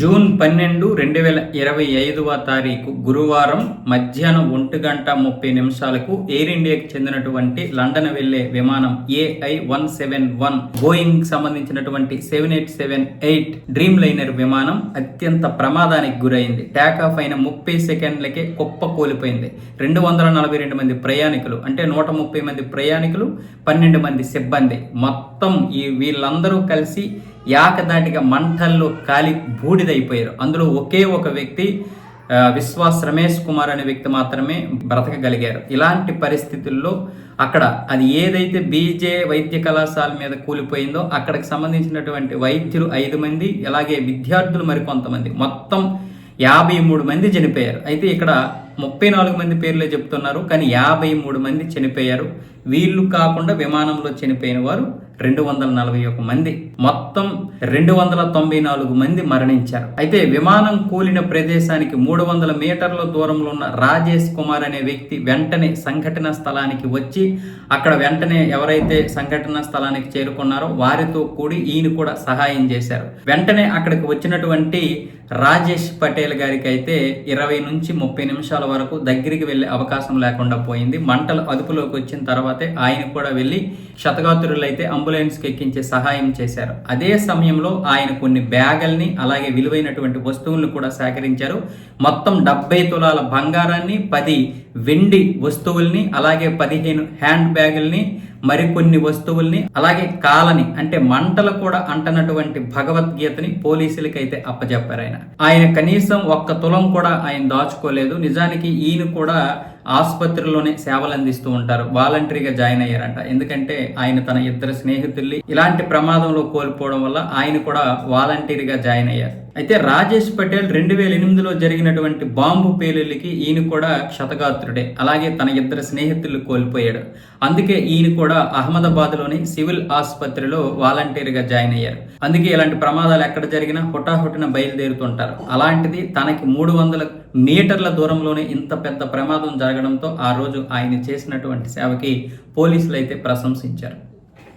June పన్నెండు రెండు వేల ఇరవై ఐదవ తారీఖు గురువారం మధ్యాహ్నం ఒంటి గంట ముప్పై నిమిషాలకు ఎయిర్ ఇండియాకి చెందినటువంటి లండన్ వెళ్ళే విమానం A I one seven one Boeing సంబంధించినటువంటి seven eight seven eight dreamliner విమానం అత్యంత ప్రమాదానికి గురైంది. టేక్ ఆఫ్ అయిన ముప్పై సెకండ్లకే కుప్ప కోల్పోయింది. రెండు వందల నలభై రెండు మంది ప్రయాణికులు అంటే నూట ముప్పై మంది ప్రయాణికులు పన్నెండు మంది సిబ్బంది. మొత్తం ఈ వీళ్ళందరూ కలిసి యాకదాటిగా మంటల్లో కాలి బూడిదైపోయారు. అందులో ఒకే ఒక వ్యక్తి విశ్వాస్ రమేష్ కుమార్ అనే వ్యక్తి మాత్రమే బ్రతకగలిగారు. ఇలాంటి పరిస్థితుల్లో అక్కడ అది ఏదైతే బీజే వైద్య కళాశాల మీద కూలిపోయిందో అక్కడికి సంబంధించినటువంటి వైద్యులు ఐదు మంది అలాగే విద్యార్థులు మరికొంతమంది. మొత్తం యాభై మూడు మంది చనిపోయారు. అయితే ఇక్కడ ముప్పై నాలుగు మంది పేర్లే చెప్తున్నారు కానీ యాభై మూడు మంది చనిపోయారు. వీళ్ళు కాకుండా విమానంలో చనిపోయిన వారు రెండు వందల నలభై ఒక మంది. మొత్తం రెండు వందల తొంభై నాలుగు మంది మరణించారు. అయితే విమానం కూలిన ప్రదేశానికి మూడు వందల మీటర్ల దూరంలో ఉన్న రాజేష్ కుమార్ అనే వ్యక్తి వెంటనే సంఘటన స్థలానికి వచ్చి అక్కడ వెంటనే ఎవరైతే సంఘటన స్థలానికి చేరుకున్నారో వారితో కూడి ఈయన కూడా సహాయం చేశారు. వెంటనే అక్కడికి వచ్చినటువంటి రాజేష్ పటేల్ గారికి అయితే ఇరవై నుంచి ముప్పై నిమిషాల వరకు దగ్గరికి వెళ్ళే అవకాశం లేకుండా పోయింది. మంటలు అదుపులోకి వచ్చిన తర్వాతే ఆయన కూడా వెళ్ళి శతగాతురులు అయితే అంబులెన్స్కి ఎక్కించే సహాయం చేశారు. అదే సమయంలో ఆయన కొన్ని బ్యాగుల్ని అలాగే విలువైనటువంటి వస్తువులను కూడా సేకరించారు. మొత్తం డెబ్బై తులాల బంగారాన్ని పది వెండి వస్తువుల్ని అలాగే పదిహేను హ్యాండ్ బ్యాగుల్ని మరికొన్ని వస్తువుల్ని అలాగే కాలని అంటే మంటలు కూడా అంటనటువంటి భగవద్గీతని పోలీసులకి అయితే అప్పజెప్పారు ఆయన. ఆయన కనీసం ఒక్క తులం కూడా ఆయన దాచుకోలేదు. నిజానికి ఈయన కూడా ఆసుపత్రిలోనే సేవలు అందిస్తూ ఉంటారు. వాలంటరీగా జాయిన్ అయ్యారంట. ఎందుకంటే ఆయన తన ఇద్దరు స్నేహితుల్ని ఇలాంటి ప్రమాదంలో కోల్పోవడం వల్ల ఆయన కూడా వాలంటీర్గా జాయిన్ అయ్యారు. అయితే రాజేష్ పటేల్ రెండు వేల ఎనిమిదిలో జరిగినటువంటి బాంబు పేలుళ్ళకి ఈయన కూడా క్షతగాత్రుడే. అలాగే తన ఇద్దరు స్నేహితులు కోల్పోయాడు. అందుకే ఈయన కూడా అహ్మదాబాద్లోని సివిల్ ఆసుపత్రిలో వాలంటీర్గా జాయిన్ అయ్యారు. అందుకే ఇలాంటి ప్రమాదాలు ఎక్కడ జరిగినా హుటాహుటిన బయలుదేరుతుంటారు. అలాంటిది తనకి మూడు వందల మీటర్ల దూరంలోనే ఇంత పెద్ద ప్రమాదం జరగడంతో ఆ రోజు ఆయన చేసినటువంటి సేవకి పోలీసులు అయితే ప్రశంసించారు.